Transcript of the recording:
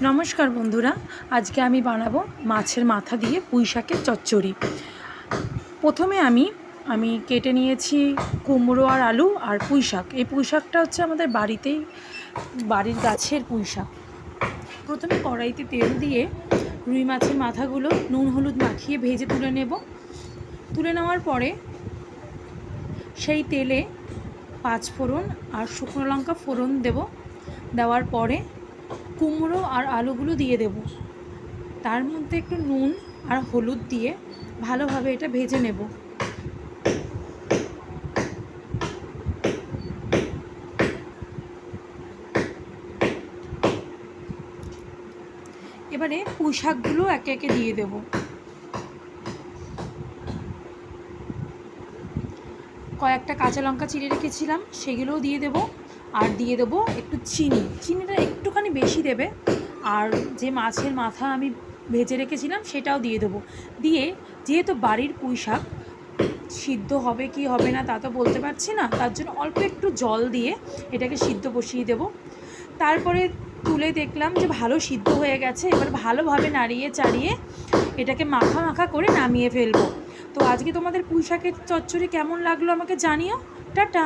নমস্কার বন্ধুরা, আজকে আমি বানাবো মাছের মাথা দিয়ে পুঁই শাকের চচ্চড়ি। প্রথমে আমি আমি কেটে নিয়েছি কুমড়ো আর আলু আর পুঁই শাক। এই পুঁই শাকটা হচ্ছে আমাদের বাড়িতেই, বাড়ির গাছের পুঁই শাক। প্রথমে কড়াইতে তেল দিয়ে রুই মাছের মাথাগুলো নুন হলুদ মাখিয়ে ভেজে তুলে নেব। তুলে নেওয়ার পরে সেই তেলে পাঁচ ফোড়ন আর শুকনো লঙ্কা ফোড়ন দেব। দেওয়ার পরে কুমড়ো আর আলুগুলো দিয়ে দেব। তার মধ্যে একটু নুন আর হলুদ দিয়ে ভালোভাবে এটা ভেজে নেব। এবারে পুঁই শাকগুলো একে একে দিয়ে দেব। কয়েকটা কাঁচা লঙ্কা চিড়ে রেখেছিলাম, সেগুলোও দিয়ে দেব। আর দিয়ে দেবো একটু চিনি। চিনিটা একটুখানি বেশি দেবে। আর যে মাছের মাথা আমি ভেজে রেখেছিলাম, সেটাও দিয়ে দেবো। দিয়ে যেহেতু বাড়ির পুঁই শাক, সিদ্ধ হবে কি হবে না তা তো বলতে পারছি না। তার জন্য অল্প একটু জল দিয়ে এটাকে সিদ্ধ বসিয়ে দেব। তারপরে তুলে দেখলাম যে ভালো সিদ্ধ হয়ে গেছে। এবার ভালোভাবে নাড়িয়ে চাড়িয়ে এটাকে মাখা মাখা করে নামিয়ে ফেলব। তো আজকে তোমাদের পুঁই শাকের চচ্চড়ি কেমন লাগল আমাকে জানিও। টাটা!